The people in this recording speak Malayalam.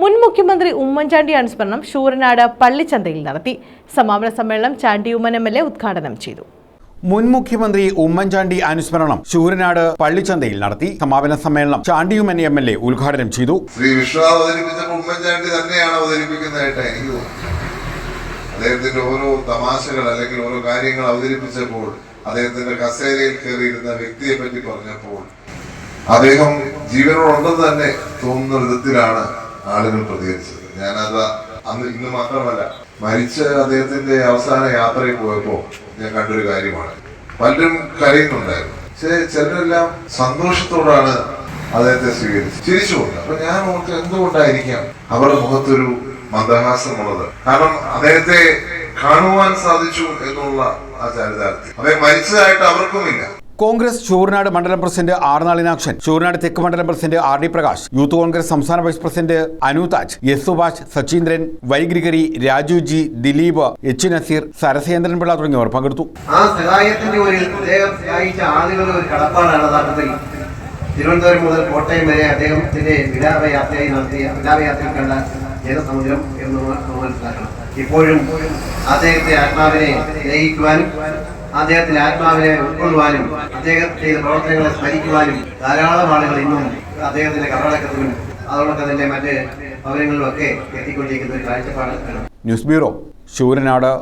മുൻ മുഖ്യമന്ത്രി ഉമ്മൻചാണ്ടി അനുസ്മരണം ശൂരനാട് പള്ളിച്ചന്തയിൽ നടത്തി. സമാപന സമ്മേളനം Chandy Oommen M L A ഉദ്ഘാടനം ചെയ്തു. മുൻ മുഖ്യമന്ത്രി ഉമ്മൻചാണ്ടി അനുസ്മരണം ശൂരനാട് പള്ളിച്ചന്തയിൽ നടത്തി. സമാപന സമ്മേളനം ചാണ്ടിയുമൻ എം എൽ എ ഉദ്ഘാടനം ചെയ്തു. ശ്രീ അവതരിപ്പിച്ചപ്പോൾ ഉമ്മൻചാണ്ടി തന്നെയാണ് അവതരിപ്പിക്കുന്നതായിട്ട് എനിക്ക് തോന്നുന്നു. അദ്ദേഹത്തിന്റെ ഓരോ തമാശകൾ അല്ലെങ്കിൽ ഓരോ കാര്യങ്ങൾ അവതരിപ്പിച്ചപ്പോൾ അദ്ദേഹത്തിന്റെ കസേരയിൽ കയറിയിരുന്ന വ്യക്തിയെ പറ്റി പറഞ്ഞപ്പോൾ അദ്ദേഹം ജീവനോടുണ്ടെന്ന് തന്നെ തോന്നുന്ന വിധത്തിലാണ് ആളുകൾ പ്രതികരിച്ചത്. ഞാനത് അന്ന് ഇന്ന് മാത്രമല്ല മരിച്ച അദ്ദേഹത്തിന്റെ അവസാന യാത്രയിൽ പോയപ്പോ ഞാൻ കണ്ടൊരു കാര്യമാണ്. പലരും കരയുന്നുണ്ടായിരുന്നു. പക്ഷേ ചിലരെല്ലാം സന്തോഷത്തോടാണ് അദ്ദേഹത്തെ സ്വീകരിച്ചു ചിരിച്ചുകൊണ്ട്. അപ്പൊ ഞാൻ ഓർത്ത് എന്തുകൊണ്ടായിരിക്കാം അവരുടെ മുഖത്തൊരു മന്ദഹാസമുള്ളത്? കാരണം അദ്ദേഹത്തെ കാണുവാൻ സാധിച്ചു എന്നുള്ള ആ ചരിതാർത്ഥ്യം. അദ്ദേഹം മരിച്ചതായിട്ട് അവർക്കുമില്ല. കോൺഗ്രസ് ചൂർനാട് മണ്ഡലം പ്രസിഡന്റ് ആർ നാളിനാക്ഷൻ ചൂർനാട് തെക്ക് മണ്ഡലം president R D Prakash youth Congress സംസ്ഥാന vice president Anu Taj S Subhash Sachindran വൈഗ്രിഗരി Raju G Dileep H Nazeer Sarasendran Pillai തുടങ്ങിയവർ പങ്കെടുത്തു. ആ സഹായത്തിന്റെ ഒരു അദ്ദേഹം സഹായിച്ച ആളുകളുടെ ഒരു തിരുവനന്തപുരം മുതൽ കോട്ടയം വരെ അദ്ദേഹത്തിന്റെ വിലാപയാത്രയായി നടത്തിയ വിലാപയാത്രയിൽ കണ്ട ജനസമുദ്രം എന്ന് നമ്മൾ മനസ്സിലാക്കണം. ഇപ്പോഴും അദ്ദേഹത്തെ ആത്മാവിനെ സ്നേഹിക്കുവാനും അദ്ദേഹത്തിന്റെ ആത്മാവിനെ ഉൾക്കൊള്ളുവാനും അദ്ദേഹം ചെയ്ത പ്രവർത്തനങ്ങളെ സ്മരിക്കുവാനും ധാരാളം ആളുകൾ ഇന്നും അദ്ദേഹത്തിന്റെ കബറടക്കത്തിലും അതോടൊപ്പം തന്നെ മറ്റ് ഭവനങ്ങളിലും ഒക്കെ എത്തിക്കൊണ്ടിരിക്കുന്ന ഒരു കാഴ്ചപ്പാട് ന്യൂസ് ബ്യൂറോ ശൂരനാട്.